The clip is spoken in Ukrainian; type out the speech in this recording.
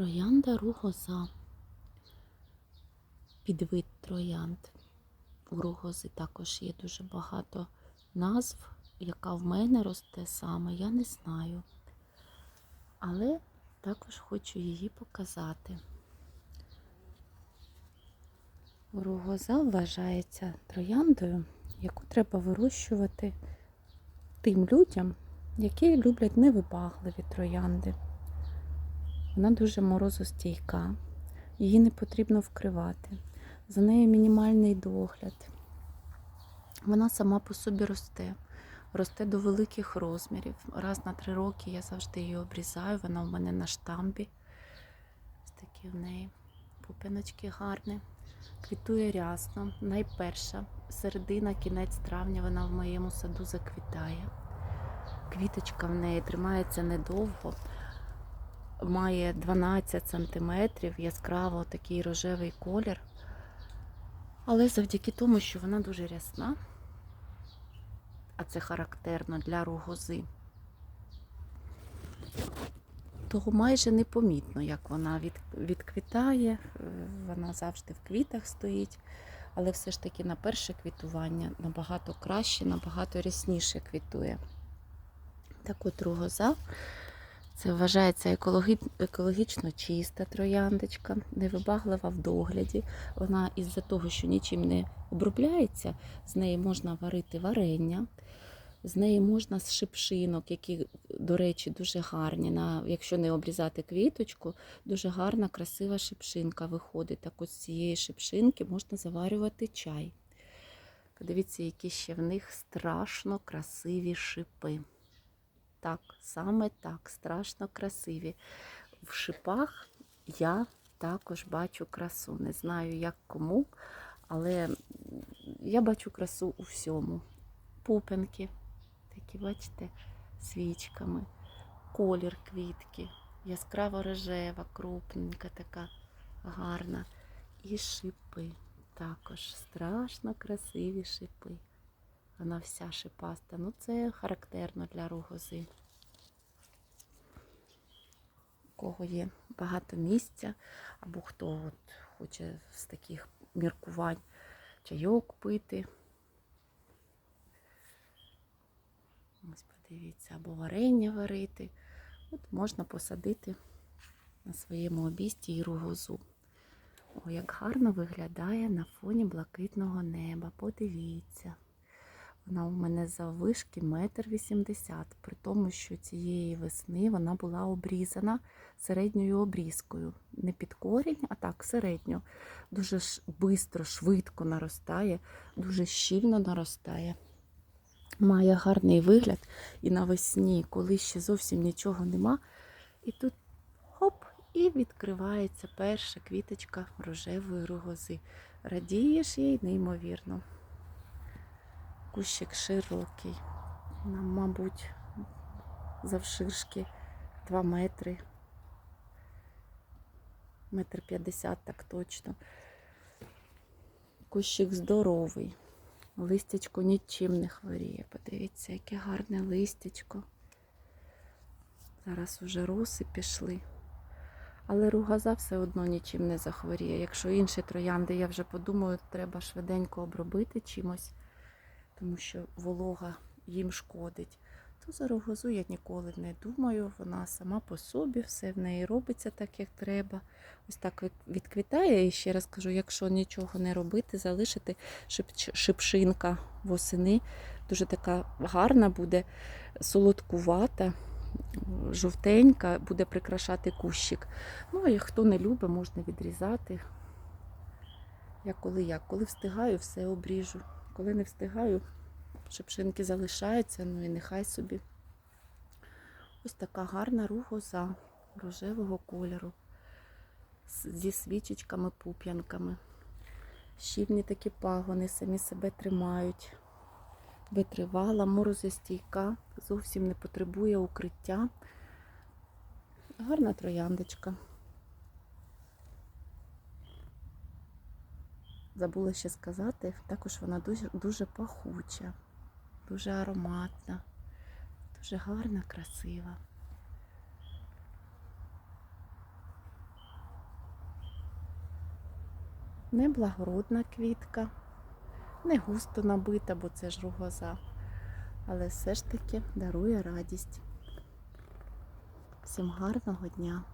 Троянда ругоза. Підвид троянд. У ругози також є дуже багато назв. Яка в мене росте саме, я не знаю. Але також хочу її показати. Ругоза вважається трояндою, яку треба вирощувати тим людям, які люблять невибагливі троянди. Вона дуже морозостійка, її не потрібно вкривати. За нею мінімальний догляд. Вона сама по собі росте, росте до великих розмірів. Раз на три роки я завжди її обрізаю, вона в мене на штамбі. Ось такі в неї пупиночки гарні. Квітує рясно. Найперша середина, кінець травня вона в моєму саду заквітає. Квіточка в неї тримається недовго, має 12 см, яскраво такий рожевий колір. Але завдяки тому, що вона дуже рясна, а це характерно для ругози, то майже непомітно, як вона від, відквітає, Е, вона завжди в квітах стоїть, але все ж таки на перше квітування набагато краще, набагато рясніше квітує. Так от ругоза це вважається екологі... екологічно чиста трояндочка, невибаглива в догляді. Вона із-за того, що нічим не обробляється, з неї можна варити варення, з неї можна з шипшинок, які, до речі, дуже гарні. На, Якщо не обрізати квіточку, дуже гарна, красива шипшинка виходить. Так ось з цієї шипшинки можна заварювати чай. Подивіться, які ще в них страшно красиві шипи. Так, саме так, страшно красиві. В шипах я також бачу красу. Не знаю, як кому, але я бачу красу у всьому. Пупинки, такі, бачите, свічками, колір квітки, яскраво рожева, крупненька, така гарна. І шипи. Також страшно красиві шипи. Вона вся шипаста. Ну, це характерно для ругози. У кого є багато місця, або хто от хоче з таких міркувань чайок пити. Ось подивіться, або варення варити. От можна посадити на своєму обісті і ругозу. О, як гарно виглядає на фоні блакитного неба. Подивіться. Вона у мене заввишки метр вісімдесят, при тому, що цієї весни вона була обрізана середньою обрізкою. Не під корінь, а так середньо. Дуже швидко, швидко наростає, дуже щільно наростає. Має гарний вигляд і навесні, коли ще зовсім нічого нема. І тут хоп, і відкривається перша квіточка рожевої ругози. Радієш їй неймовірно. Кущик широкий, нам, мабуть, завширшки 2 метри, метр п'ятдесят так точно. Кущик здоровий, листячко нічим не хворіє. Подивіться, яке гарне листячко. Зараз уже роси пішли. Але ругаза все одно нічим не захворіє. Якщо інші троянди, я вже подумаю, треба швиденько обробити чимось тому що волога їм шкодить. То за рогозу я ніколи не думаю, вона сама по собі, все в неї робиться так, як треба. Ось так відквітає. І ще раз кажу, якщо нічого не робити, залишити шипшинка восени. Дуже така гарна буде, солодкувата, жовтенька, буде прикрашати кущик. Ну, а хто не любить, можна відрізати. Я коли як, коли встигаю, все обріжу. Коли не встигаю, шипшинки залишаються, ну і нехай собі. Ось така гарна ругоза рожевого кольору зі свічечками, пуп'янками. Щільні такі пагони самі себе тримають. Витривала, морозостійка, зовсім не потребує укриття. Гарна трояндочка. забула ще сказати, також вона дуже дуже пахуча, дуже ароматна, дуже гарна, красива. Неблагородна квітка, не густо набита, бо це ж ругоза, але все ж таки дарує радість. Всім гарного дня!